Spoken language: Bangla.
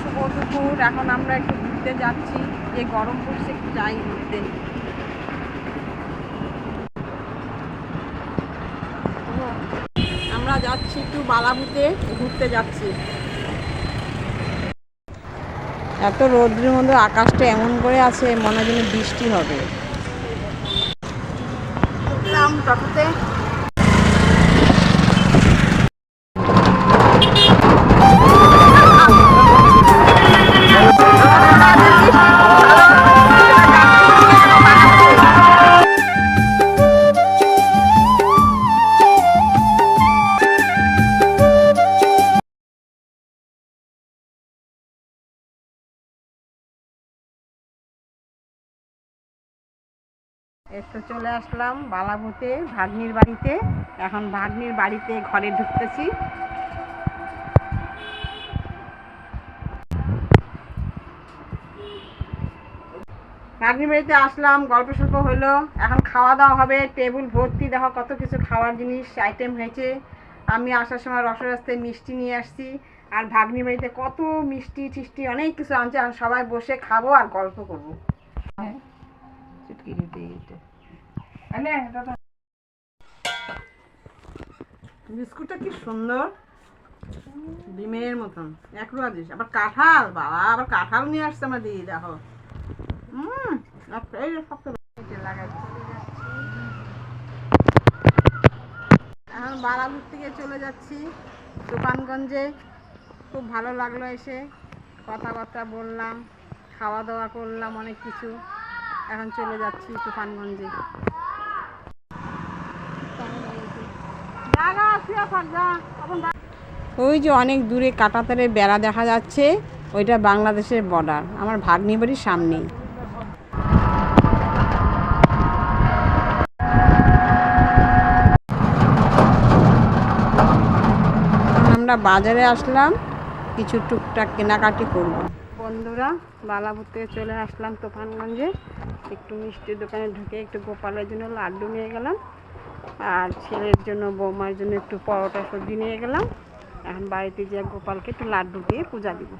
শুভ দুপুর এখন আমরা একটু ঘুরতে যাচ্ছি। যে গরম পড়ছে, একটু যাই ঘুরতে। আমরা যাচ্ছি একটু বালাবুতে ঘুরতে যাচ্ছি। এত রোদ্রের মধ্যে আকাশটা এমন করে আছে, মনে হয় বৃষ্টি হবে। একটু চলে আসলাম বালাবুতে ভাগ্নির বাড়িতে। এখন ভাগ্নির বাড়িতে ঘরে ঢুকতেছি। ভাগ্নির বাড়িতে আসলাম, গল্প সল্প হলো। এখন খাওয়া দাওয়া হবে, টেবিল, ভর্তি, দেখো কত কিছু খাওয়ার জিনিস আইটেম হয়েছে। আমি আসার সময় রসরাস্তায় মিষ্টি নিয়ে আসছি। আর ভাগ্নির বাড়িতে কত মিষ্টি, টিষ্টি, অনেক কিছু আনছে। সবাই বসে খাব আর গল্প করব। এইটা বিস্কুটটা কি সুন্দর? ডিমের মতন এক রুয়া দিস আবার কাঁঠাল বাবা আবার কাঁঠাল নিয়ে আসছে আমার দিদি দেখো। হুম এই যে শক্ত এটা এখন বারাবুর থেকে চলে যাচ্ছি দোকানগঞ্জে। খুব ভালো লাগল এসে। কথাবার্তা বললাম খাওয়া দাওয়া করলাম অনেক কিছু। এখন চলে যাচ্ছি তুফানগঞ্জে। ওই যে অনেক দূরে কাটাতারে বেড়া দেখা যাচ্ছে ওইটা বাংলাদেশের বর্ডার আমার ভাগ্নি বাড়ির সামনেই। আমরা বাজারে আসলাম কিছু টুকটাক কেনাকাটি করব। বন্ধুরা বালাপুর থেকে চলে আসলাম তুফানগঞ্জে। একটু মিষ্টির দোকানে ঢুকে একটু গোপালের জন্য লাড্ডু নিয়ে গেলাম। আর ছেলের জন্য, বৌমার জন্য একটু পরোটা সবজি নিয়ে গেলাম। এখন বাড়িতে যে গোপালকে একটু লাড্ডু দিয়ে পূজা দিব।